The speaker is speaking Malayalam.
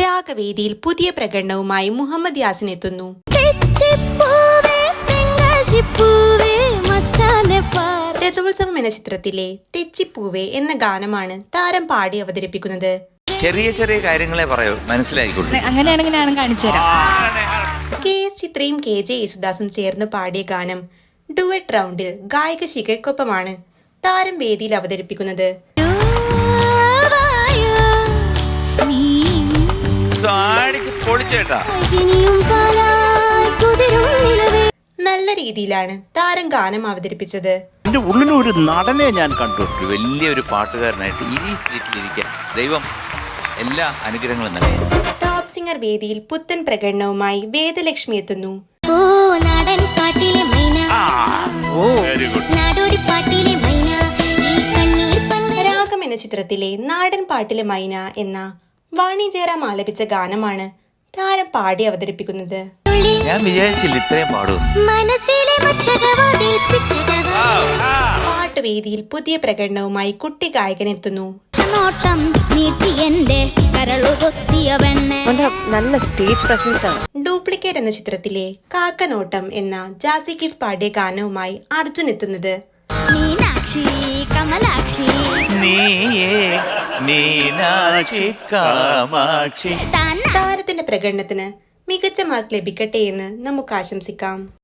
രാഗവേദിയിൽ പുതിയ പ്രകടനവുമായി മുഹമ്മദ് യാസിൻ എത്തുന്നു. രഥോത്സവം എന്ന ചിത്രത്തിലെ തെച്ചിപ്പൂവേ എന്ന ഗാനമാണ് താരം പാടി അവതരിപ്പിക്കുന്നത്. ചെറിയ ചെറിയ കാര്യങ്ങളെ പറയൂ മനസ്സിലായിക്കൊള്ളു. അങ്ങനെയാണെങ്കിൽ ഞാൻ കാണിച്ചു തരാം. കെ എസ് ചിത്രയും കെ ജെ യേശുദാസും ചേർന്ന് പാടിയ ഗാനം ഡുവറ്റ് റൗണ്ടിൽ ഗായിക ശിഖയ്ക്കൊപ്പമാണ് താരം വേദിയിൽ അവതരിപ്പിക്കുന്നത്. പൊളിച്ചേട്ടാ. നല്ല രീതിയിലാണ് താരം ഗാനം അവതരിപ്പിച്ചത്. എന്റെ ഉള്ളിലൊരു നടനെ ഞാൻ കണ്ടു. ഒരു വലിയൊരു പാട്ടുകാരനായിട്ട് ഈ സീറ്റിലിരിക്കാൻ ദൈവം എല്ലാ അനുഗ്രഹങ്ങളും നൽകി. ടോപ്പ് സിംഗർ വേദിയിൽ പുത്തൻ പ്രകടനവുമായി വേദലക്ഷ്മി എത്തുന്നു. ഓ നടൻ പാട്ടിലെ മൈന. വെരി ഗുഡ് നാടോടി പാട്ടിലെ മൈന. ഈ കണ്ണീർ പന്ത് രാഗം എന്ന ചിത്രത്തിലെ നാടൻ പാട്ടിലെ മൈന എന്ന വാണി ജയറാം ആലപിച്ച ഗാനമാണ് താരം പാടി അവതരിപ്പിക്കുന്നത്? ഞാൻ വിചാരിച്ചില്ല ഇത്രയും പാടും. പാട്ടുവേദിയിൽ പുതിയ പ്രകടനവുമായി കുട്ടി കൊത്തിയ നല്ല സ്റ്റേജ് പ്രസൻസ് ആണ്. ഡ്യൂപ്ലിക്കേറ്റ് എന്ന ചിത്രത്തിലെ കാക്കനോട്ടം എന്ന ജാസി ഗിഫ് പാടിയ ഗാനവുമായി അർജുൻ എത്തുന്നത്. മീനാക്ഷി കമലാക്ഷി. നീയേ താരത്തിന്റെ പ്രകടനത്തിന് മികച്ച മാർക്ക് ലഭിക്കട്ടെ എന്ന് നമുക്ക് ആശംസിക്കാം.